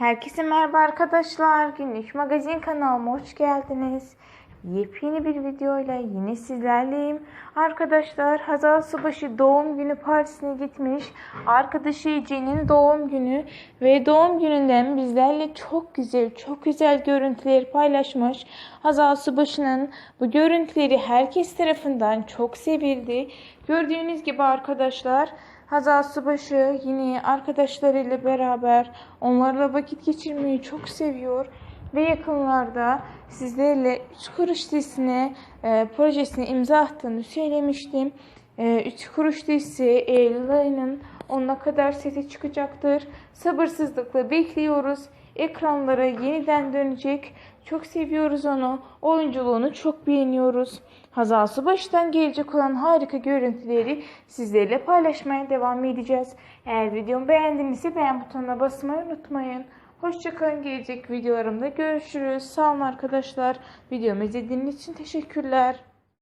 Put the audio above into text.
Herkese merhaba arkadaşlar. Günlük Magazin kanalıma hoş geldiniz. Yepyeni bir videoyla yine sizlerleyim. Arkadaşlar Hazal Subaşı doğum günü partisine gitmiş. Arkadaşı Ece'nin doğum günü ve doğum gününden bizlerle çok güzel, çok güzel görüntüler paylaşmış. Hazal Subaşı'nın bu görüntüleri herkes tarafından çok sevildi. Gördüğünüz gibi arkadaşlar Hazal Subaşı yine arkadaşlarıyla beraber onlarla vakit geçirmeyi çok seviyor. Ve yakınlarda sizlerle 3 kuruş dizisine e, projesine imza attığını söylemiştim. 3 kuruş dizisi Eylül ayının 10'una kadar sete çıkacaktır. Sabırsızlıkla bekliyoruz. Ekranlara yeniden dönecek. Çok seviyoruz onu. Oyunculuğunu çok beğeniyoruz. Hazal Subaşı'dan gelecek olan harika görüntüleri sizlerle paylaşmaya devam edeceğiz. Eğer videomu beğendinizse beğen butonuna basmayı unutmayın. Hoşçakalın. Gelecek videolarımda görüşürüz. Sağ olun arkadaşlar. Videomu izlediğiniz için teşekkürler.